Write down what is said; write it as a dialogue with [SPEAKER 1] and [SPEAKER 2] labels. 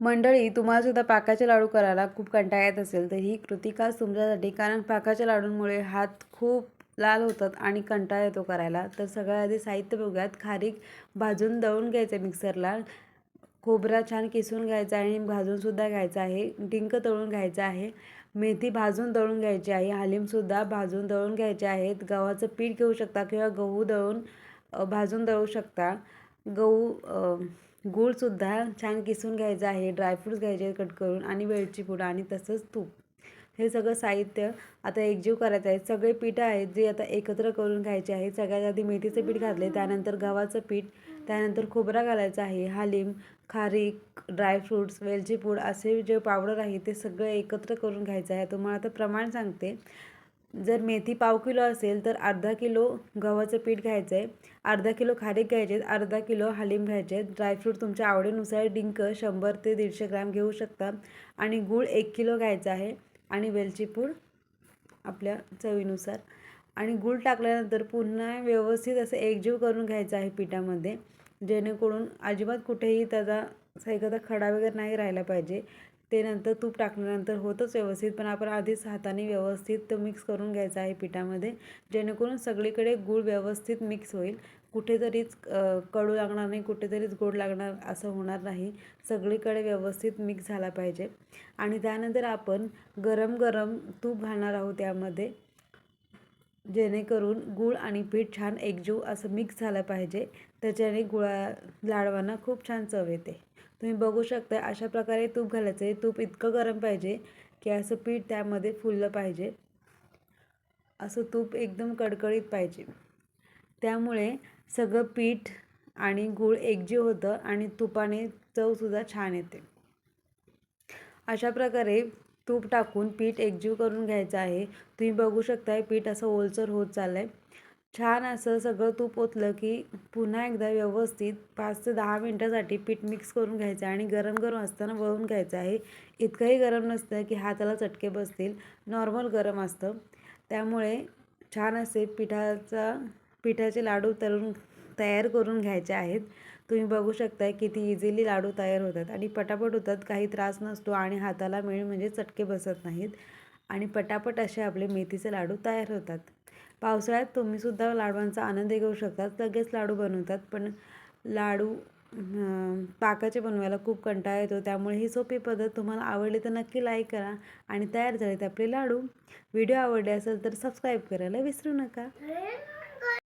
[SPEAKER 1] मंडळी तुम्हाला सुद्धा पाकाचे लाडू करायला खूप कंटाळा येत असेल तर ही कृती खास तुमच्यासाठी कारण पाकाच्या लाडूंमुळे हात खूप लाल होतात आणि कंटाळा येतो करायला. तर सगळ्या आधी साहित्य बघूयात. खारीक भाजून दळून घ्यायचं मिक्सरला. खोबरा छान किसून घ्यायचा आणि भाजूनसुद्धा घ्यायचा आहे. डिंक तळून घ्यायचा आहे. मेथी भाजून दळून घ्यायची आहे. हालीमसुद्धा भाजून दळून घ्यायचे आहेत. गव्हाचं पीठ घेऊ शकता किंवा गहू दळून भाजून दळू शकता. गहू गूळसुद्धा छान किसून घ्यायचं आहे. ड्रायफ्रूट्स घ्यायचे कट करून आणि वेलची पूड आणि तसंच तूप. हे सगळं साहित्य आता एकजीव करायचं आहे. सगळे पीठं आहेत जे आता एकत्र करून घ्यायचे आहेत. सगळ्यात आधी मेथीचं पीठ घातले त्यानंतर गव्हाचं पीठ त्यानंतर खोबरा घालायचा आहे. हालिम खारीक ड्रायफ्रूट्स वेलची पूड असे जे पावडर आहे ते सगळं एकत्र करून घ्यायचं आहे. तुम्हाला आता प्रमाण सांगते. जर मेथी पाव किलो असेल तर अर्धा किलो गव्हाचं पीठ घ्यायचं आहे. अर्धा किलो खारीक घ्यायचे आहेत अर्धा किलो हालिम घ्यायचे आहेत. ड्रायफ्रूट तुमच्या आवडीनुसार डिंक शंभर ते दीडशे ग्रॅम घेऊ शकता. आणि गूळ एक किलो घ्यायचा आहे. आणि वेलची पूड आपल्या चवीनुसार. आणि गूळ टाकल्यानंतर पुन्हा व्यवस्थित असं एकजीव करून घ्यायचं आहे पिठामध्ये. जेणेकरून अजिबात कुठेही त्याचा एखादा खडा वगैरे नाही राहिला पाहिजे. ते नंतर तूप टाकल्यानंतर होतच व्यवस्थित पण आपण आधीच हाताने व्यवस्थित तो मिक्स करून घ्यायचा आहे पिठामध्ये जेणेकरून सगळीकडे गूळ व्यवस्थित मिक्स होईल. कुठेतरीच कडू लागणार नाही कुठेतरीच गोड लागणार असं होणार नाही. सगळीकडे व्यवस्थित मिक्स झाला पाहिजे. आणि त्यानंतर आपण गरम गरम तूप घालणार आहोत त्यामध्ये जेणेकरून गूळ आणि पीठ छान एकजीव असं मिक्स झालं पाहिजे. त्याच्याने गुळा लाडवांना खूप छान चव येते. तुम्ही बघू शकता अशा प्रकारे तूप घालायचं आहे. तूप इतकं गरम पाहिजे की असं पीठ त्यामध्ये फुललं पाहिजे. असं तूप एकदम कडकडीत पाहिजे. त्यामुळे सगळं पीठ आणि गूळ एकजीव होतं आणि तुपाने चवसुद्धा छान येते. अशा प्रकारे तूप टाकून पीठ एकजीव करून घ्यायचं आहे. तुम्ही बघू शकताय पीठ असं ओलसर होत चाललं आहे छान असं सगळं तूप ओतलं की पुन्हा एकदा व्यवस्थित पाच ते दहा मिनटासाठी पीठ मिक्स करून घ्यायचं आणि गरम गरम असताना वळून घ्यायचं आहे. इतकंही गरम नसतं की हाताला चटके बसतील. नॉर्मल गरम असतं. त्यामुळे छान असे पिठाचा पिठाचे लाडू तळून तयार करून घ्यायचे आहेत. तुम्ही बघू शकता किती इझिली लाडू तयार होतात आणि पटापट होतात. काही त्रास नसतो आणि हाताला मेळ म्हणजे चटके बसत नाहीत. आणि पटापट असे आपले मेथीचे लाडू तयार होतात. पावसाळ्यात तुम्हीसुद्धा लाडवांचा आनंद घेऊ शकतात. लगेच लाडू बनवतात पण लाडू पाकाचे बनवायला खूप कंटाळा येतो. त्यामुळे ही सोपी पद्धत तुम्हाला आवडली तर नक्की लाईक करा आणि तयार झालेत आपले लाडू. व्हिडिओ आवडले असेल तर सबस्क्राईब करायला विसरू नका.